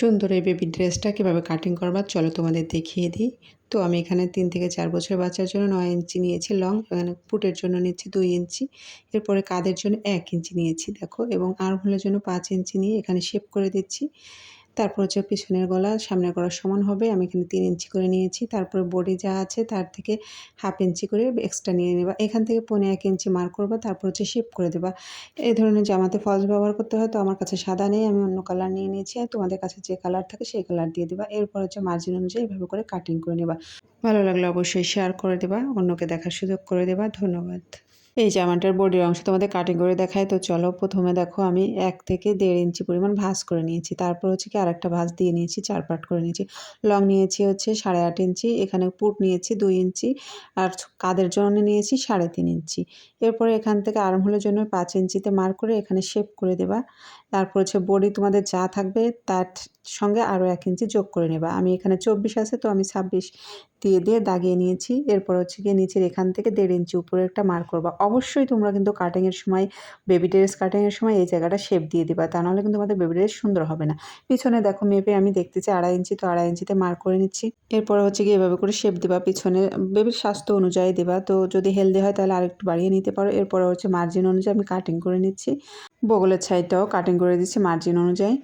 সুন্দর এই বেবি ড্রেসটা কীভাবে কাটিং করবার চলো তোমাদের দেখিয়ে দিই। তো আমি এখানে তিন থেকে চার বছর বাচ্চার জন্য নয় ইঞ্চি নিয়েছি লং এখানে পুটের জন্য নিয়েছি দুই ইঞ্চি, এরপরে কাদের জন্য এক ইঞ্চি নিয়েছি, দেখো, এবং আর্মহোলের জন্য পাঁচ ইঞ্চি নিয়ে এখানে শেপ করে দিচ্ছি। তারপর হচ্ছে পিছনের গলা সামনের গলা সমান হবে, আমি এখানে তিন ইঞ্চি করে নিয়েছি। তারপরে বডি যা আছে তার থেকে হাফ ইঞ্চি করে এক্সট্রা নিয়ে নেবা। এখান থেকে পনে এক ইঞ্চি মার্ক করবা, তারপর হচ্ছে শেপ করে দেবা। এই ধরনের জামাতে ফলস ব্যবহার করতে হয়, তো আমার কাছে সাদা নেই, আমি অন্য কালার নিয়ে নিয়েছি। আর তোমাদের কাছে যে কালার থাকে সেই কালার দিয়ে দেবা। এরপর হচ্ছে মার্জিন অনুযায়ী এভাবে করে কাটিং করে নেবা। ভালো লাগলে অবশ্যই শেয়ার করে দেবা, অন্যকে দেখার সুযোগ করে দেবা। ধন্যবাদ। এই জামাটার বডির অংশ তোমাদের কাটিং করে দেখায়, তো চলো প্রথমে দেখো আমি এক থেকে দেড় ইঞ্চি পরিমাণ ভাঁজ করে নিয়েছি। তারপর হচ্ছে কি আরেকটা ভাঁজ দিয়ে নিয়েছি, চার পাট করে নিয়েছি। লং নিয়েছি হচ্ছে সাড়ে আট ইঞ্চি এখানে পুট নিয়েছি দুই ইঞ্চি আর কাদের জন্য নিয়েছি সাড়ে তিন ইঞ্চি এরপরে এখান থেকে আর্মহোলের জন্য পাঁচ ইঞ্চিতে মার্ক করে এখানে শেপ করে দেবা। তারপর হচ্ছে বডি তোমাদের যা থাকবে তার সঙ্গে আরও এক ইঞ্চি যোগ করে নেবা। আমি এখানে চব্বিশ আছে, তো আমি ছাব্বিশ দিয়ে দিয়ে দাগিয়ে নিয়েছি। এরপর হচ্ছে গিয়ে নিচের এখান থেকে দেড় ইঞ্চি উপরে একটা মার্ক করবা। অবশ্যই তোমরা কিন্তু কাটিংয়ের সময় বেবি ড্রেস কাটিংয়ের সময় এই জায়গাটা শেপ দিয়ে দিবা, তা নাহলে কিন্তু আমাদের বেবি ড্রেস সুন্দর হবে না। পিছনে দেখো মেপে আমি দেখতেছি আড়াই ইঞ্চি তো আড়াই ইঞ্চিতে মার্ক করে নিচ্ছি। এরপর হচ্ছে গিয়ে এভাবে করে শেপ দিবা পিছনে। বেবির স্বাস্থ্য অনুযায়ী দেবা, তো যদি হেলদি হয় তাহলে আরেকটু বাড়িয়ে নিতে পারো। এরপরে হচ্ছে মার্জিন অনুযায়ী আমি কাটিং করে নিচ্ছি। বগলের সাইডটাও কাটিং করে দিচ্ছি মার্জিন অনুযায়ী।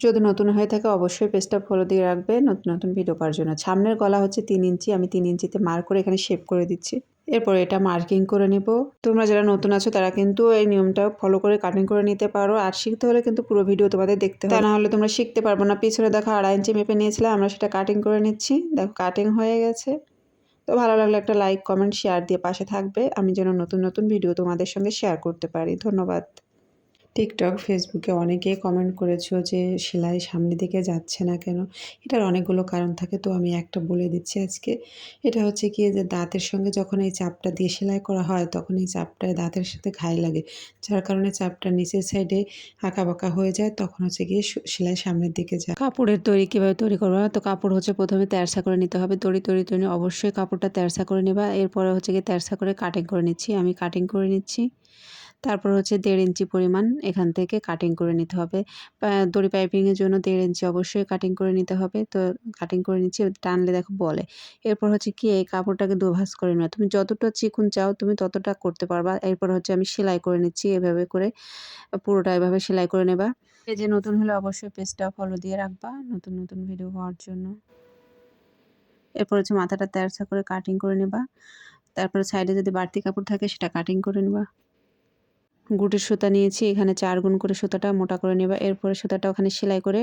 যদি নতুন হয়ে থাকে অবশ্যই পেজটা ফলো দিয়ে রাখবে, নতুন নতুন ভিডিও পাওয়ার জন্য। সামনের গলা হচ্ছে তিন ইঞ্চি, আমি তিন ইঞ্চিতে মার্ক করে এখানে শেপ করে দিচ্ছি। এরপর এটা মার্কিং করে নিব। তোমরা যারা নতুন আছো, তারা কিন্তু এই নিয়মটা ফলো করে কাটিং করে নিতে পারো। আর শিখতে হলে কিন্তু পুরো ভিডিও তোমাদের দেখতে হবে। না হলে তোমরা শিখতে পারব না। পিছনে দেখো আড়াই ইঞ্চি মেপে নিয়েছিলাম, আমরা সেটা কাটিং করে নিচ্ছি। দেখো কাটিং হয়ে গেছে। তো ভালো লাগলে একটা লাইক কমেন্ট শেয়ার দিয়ে পাশে থাকবে। আমি যেন নতুন নতুন ভিডিও তোমাদের সঙ্গে শেয়ার করতে পারি। ধন্যবাদ। টিকটক ফেসবুকে অনেকেই কমেন্ট করেছ যে, সেলাই সামনের দিকে যাচ্ছে না কেন? এটার অনেকগুলো কারণ থাকে, তো আমি একটা বলে দিচ্ছি আজকে। এটা হচ্ছে কি, যে দাঁতের সঙ্গে যখন এই চাপটা দিয়ে সেলাই করা হয়, তখন এই চাপটা দাঁতের সাথে ঘায়ে লাগে। যার কারণে চাপটা নিচের সাইডে বাঁকা হয়ে যায়, তখন হচ্ছে গিয়ে সেলাই সামনের দিকে যায়। কাপড়ের তৈরি কীভাবে তৈরি করব? তো কাপড় হচ্ছে প্রথমে তেরসা করে নিতে হবে। দড়ি তৈরি তৈরি অবশ্যই কাপড়টা তেরসা করে নেবা। এরপরে হচ্ছে গিয়ে তেরসা করে কাটিং করে নিচ্ছি। আমি কাটিং করে নিচ্ছি। তারপর হচ্ছে দেড় ইঞ্চি পরিমাণ এখান থেকে কাটিং করে নিতে হবে। দড়ি পাইপিংয়ের জন্য দেড় ইঞ্চি অবশ্যই কাটিং করে নিতে হবে। তো কাটিং করে নিচ্ছি টানলে দেখো বলে। এরপর হচ্ছে কি, এই কাপড়টাকে দুভাস করে নেওয়া তুমি যতটা চিকুন চাও, তুমি ততটা করতে পারবা। এরপর হচ্ছে আমি সেলাই করে নিচ্ছি এভাবে করে। পুরোটা এভাবে সেলাই করে নেবা। যে নতুন হলে অবশ্যই পেজটা ফলো দিয়ে রাখবা নতুন নতুন ভিডিও হওয়ার জন্য। এরপর হচ্ছে মাথাটা তেরসা করে কাটিং করে নেবা। তারপরে সাইডে যদি বাড়তি কাপড় থাকে সেটা কাটিং করে নেবা। গুটির সুতা নিয়েছি, এখানে চার গুণ করে সুতাটা মোটা করে নেবা। এরপরে সুতাটা ওখানে সেলাই করে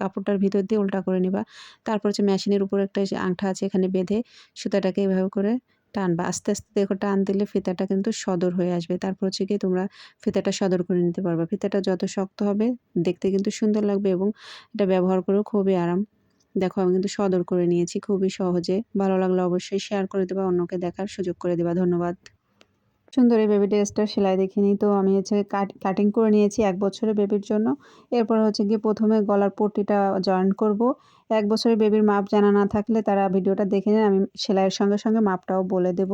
কাপড়টার ভিতর দিয়ে উল্টা করে নেবা। তারপর হচ্ছে মেশিনের উপর একটা আংটা আছে, এখানে বেঁধে সুতাটাকে এভাবে করে টানবা। আস্তে আস্তে দেখো টান দিলে ফিতাটা কিন্তু সদর হয়ে আসবে। তারপর হচ্ছে কি তোমরা ফিতাটা সদর করে নিতে পারবা। ফিতাটা যত শক্ত হবে, দেখতে কিন্তু সুন্দর লাগবে এবং এটা ব্যবহার করেও খুবই আরাম। দেখো, আমি কিন্তু সদর করে নিয়েছি। খুবই সহজে। ভালো লাগলে অবশ্যই শেয়ার করে দেবা, অন্যকে দেখার সুযোগ করে দেবা। ধন্যবাদ। সুন্দর এই বেবি ড্রেসটার সেলাই দেখিনি। তো আমি হচ্ছে কাটিং করে নিয়েছি এক বছরের বেবির জন্য। এরপর হচ্ছে গিয়ে প্রথমে গলার পট্টিটা জয়েন্ট করব। এক বছরের বেবির মাপ জানা না থাকলে তারা ভিডিওটা দেখে নেন, আমি সেলাইয়ের সঙ্গে সঙ্গে মাপটাও বলে দেব।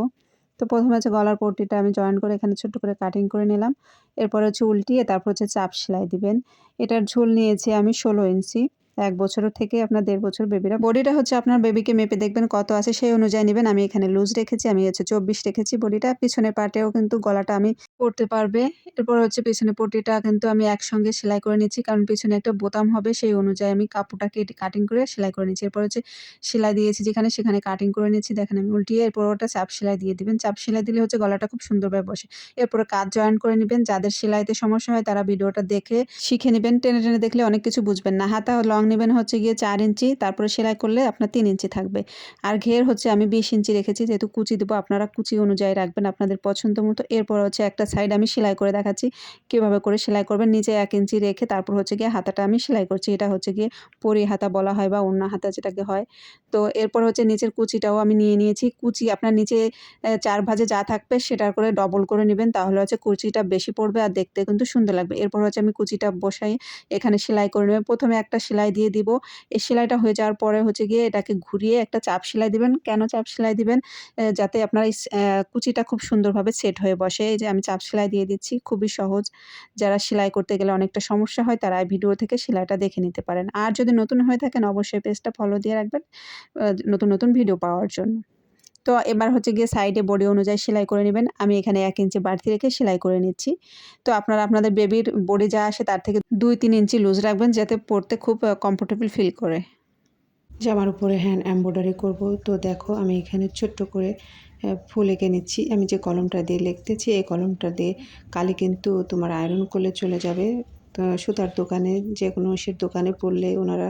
তো প্রথমে হচ্ছে গলার পট্টিটা আমি জয়েন করে এখানে ছোট্ট করে কাটিং করে নিলাম। এরপর হচ্ছে উল্টিয়ে তারপর হচ্ছে চাপ সেলাই দিবেন। এটার ঝুল নিয়েছি আমি ষোলো ইঞ্চি। এক বছরের থেকে আপনার দেড় বছর বেবিরা বডিটা হচ্ছে আপনার বেবিকে মেপে দেখবেন কত আছে, সেই অনুযায়ী নেবেন। আমি এখানে লুজ রেখেছি, আমি হচ্ছে চব্বিশ রেখেছি বডিটা পিছনের পাটেও কিন্তু গলাটা আমি করতে পারবে। এরপর হচ্ছে পিছনে পটিটা কিন্তু আমি একসঙ্গে সেলাই করে নিচ্ছি, কারণ পিছনে একটা বোতাম হবে, সেই অনুযায়ী আমি কাপড়টাকে কাটিং করে সেলাই করে নিচ্ছি। এরপর হচ্ছে সেলাই দিয়েছি যেখানে, সেখানে কাটিং করে নিচ্ছি। দেখেন আমি উল্টিয়ে এরপর ওটা চাপ সেলাই দিয়ে দিবেন। চাপ সেলাই দিলে হচ্ছে গলাটা খুব সুন্দরভাবে বসে। এরপরে কাজ জয়েন করে নেবেন। যাদের সেলাইতে সমস্যা হয়, তারা ভিডিওটা দেখে শিখে নেবেন। টেনে টেনে দেখলে অনেক কিছু বুঝবেন না। হাতা লং নেবেন হচ্ছে গিয়ে চার ইঞ্চি, তারপরে সেলাই করলে আপনার তিন ইঞ্চি থাকবে। আর ঘের হচ্ছে আমি বিশ ইঞ্চি রেখেছি, যেহেতু কুচি দেবো, আপনারা কুচি অনুযায়ী রাখবেন আপনাদের পছন্দ মতো। এরপর হচ্ছে একটা সাইড আমি সেলাই করে দেখাচ্ছি, কীভাবে করে সেলাই করবেন। নিচে এক ইঞ্চি রেখে তারপর হচ্ছে গিয়ে হাতাটা আমি সেলাই করছি। এটা হচ্ছে গিয়ে পরি হাতা বলা হয় বা অন্য হাতা যেটাকে হয়। তো এরপর হচ্ছে নিচের কুচিটাও আমি নিয়ে নিয়েছি। কুচি আপনার নিচে চার ভাজে যা থাকবে সেটার করে ডবল করে নেবেন, তাহলে হচ্ছে কুচিটা বেশি পড়বে আর দেখতে কিন্তু সুন্দর লাগবে। এরপর হচ্ছে আমি কুচিটা বসাই, এখানে সেলাই করে নেবেন। প্রথমে একটা সেলাই দিয়ে দিব। এই সেলাইটা হয়ে যাওয়ার পরে হচ্ছে গিয়ে এটাকে ঘুরিয়ে একটা চাপ সেলাই দিবেন। কেন চাপ সেলাই দিবেন? যাতে আপনার এই কুচিটা খুব সুন্দরভাবে সেট হয়ে বসে। এই যে আমি চাপ সেলাই দিয়ে দিচ্ছি, খুবই সহজ। যারা সেলাই করতে গেলে অনেকটা সমস্যা হয়, তারা এই ভিডিও থেকে সেলাইটা দেখে নিতে পারেন। আর যদি নতুন হয়ে থাকেন, অবশ্যই পেজটা ফলো দিয়ে রাখবেন নতুন নতুন ভিডিও পাওয়ার জন্য। তো এবার হচ্ছে গিয়ে সাইডে বডি অনুযায়ী সেলাই করে নেবেন। আমি এখানে এক ইঞ্চি বাড়তি রেখে সেলাই করে নিচ্ছি। তো আপনারা, আপনাদের বেবির বডি যা আসে তার থেকে দুই তিন ইঞ্চি লুজ রাখবেন যাতে পরতে খুব কমফোর্টেবল ফিল করে। জামার উপরে হ্যান্ড এমব্রয়ডারি করব, তো দেখো আমি এখানে ছোট্ট করে ফুল এঁকে নিচ্ছি। আমি যে কলমটা দিয়ে লিখতেছি, এই কলমটা দিয়ে কালি কিন্তু তোমার আয়রন করলে চলে যাবে। তো সুতার দোকানে যে কোনো ইসের দোকানে পড়লে ওনারা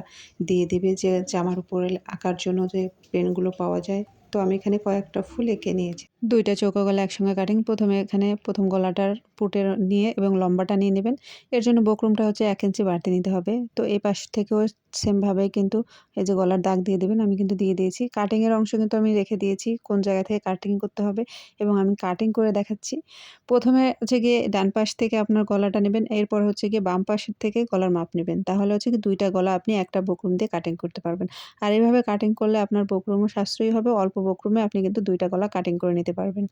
দিয়ে দেবে যে জামার উপরে আঁকার জন্য যে পেনগুলো পাওয়া যায়। তো আমি এখানে কয়েকটা ফুল এঁকে নিয়েছি। দুইটা চৌকো গলা একসঙ্গে কাটিং। প্রথমে এখানে প্রথম গলাটার পুটে নিয়ে এবং লম্বাটা নিয়ে নেবেন। এর জন্য বকরুমটা হচ্ছে এক ইঞ্চি বাড়তি নিতে হবে। তো এই পাশ থেকেও সেমভাবে কিন্তু এই যে গলার দাগ দিয়ে দেবেন, আমি কিন্তু দিয়ে দিয়েছি। কাটিংয়ের অংশ কিন্তু আমি রেখে দিয়েছি, কোন জায়গা থেকে কাটিং করতে হবে এবং আমি কাটিং করে দেখাচ্ছি। প্রথমে হচ্ছে গিয়ে ডান পাশ থেকে আপনার গলাটা নেবেন, এরপর হচ্ছে গিয়ে বাম পাশের থেকে গলার মাপ নেবেন। তাহলে হচ্ছে কি দুইটা গলা আপনি একটা বকরুম দিয়ে কাটিং করতে পারবেন। আর এইভাবে কাটিং করলে আপনার বকরুমও সাশ্রয়ী হবে, অল্প বকরুমে আপনি কিন্তু দুইটা গলা কাটিং করে নিতে পারবেন।